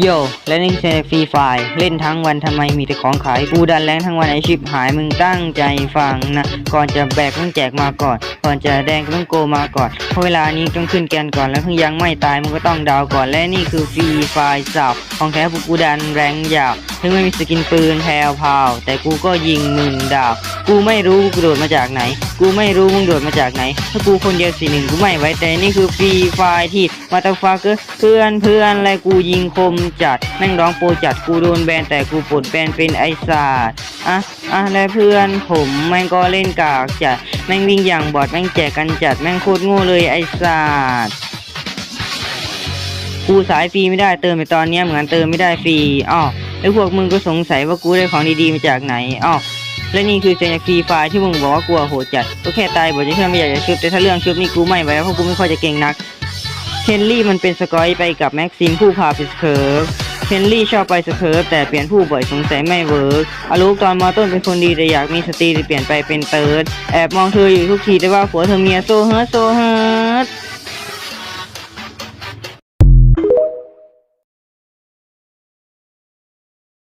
โย และนี่คือฟรีไฟเล่นทั้งวันทำไมมีแต่ของขายกูดันแรงทั้งวันไอชิปหายมึงตั้งใจฟังนะ ก่อนจะแบกต้องแจกมาก่อน ก่อนจะแดงก็ต้องโกมาก่อนเพราะเวลานี้ต้องขึ้นแกนก่อนแล้วถึงยังไม่ตายมึงก็ต้องดาวก่อนและนี่คือฟรีไฟสับของแท้พวกกูดันแรงหยาบถึงไม่มีสกินปืนแพรวพาวแต่กูก็ยิงมึงดาวกูไม่รู้กูโดดมาจากไหน กูไม่รู้มึงโดดมาจากไหน ถ้ากูคนเดียวสี่หนึ่งกูไม่ไว้แต่นี่คือฟรีไฟที่มาตาฟ้ากอร์เพื่อนเพื่อนอะไรกูยิงคมจัดแม่งร้องโปรจัดกูโดนแบนแต่กูปลดแบนเป็นไอศาสตร์อะอะและเพื่อนผมแม่งก็เล่นกากจัด แม่งวิ่งอย่างบอดแม่งแจกกันจัดแม่งโคตรโง่เลยไอศาสตร์กูสายฟรีไม่ได้เติมไปตอนเนี้ยเหมือนเติมไม่ได้ฟรีอ้อแล้วพวกมึงก็สงสัยว่ากูได้ของดีๆมาจากไหนอ้อและนี่คือเซนฟรีไฟที่มึงบอกว่ากลัวโหดจัดก็แค่ตายบอกจะเชื่อไม่อยากจะชุบแต่ถ้าเรื่องชุบนี่กูไม่ไหวเพราะกูไม่ค่อยจะเก่งนักเคนลี่มันเป็นสกอยไปกับแม็กซิมผู้พาไปสเคิร์ฟ เคนลี่ชอบไปสเคิร์ฟแต่เปลี่ยนผู้บ่อยสงสัยไม่เวิร์กอาลูกตอนมอต้นเป็นคนดีแต่อยากมีสตรีเปลี่ยนไปเป็นเติร์ดแอบมองเธออยู่ทุกทีแต่ว่าผัวเธอเมียโซเฮอโซเฮอ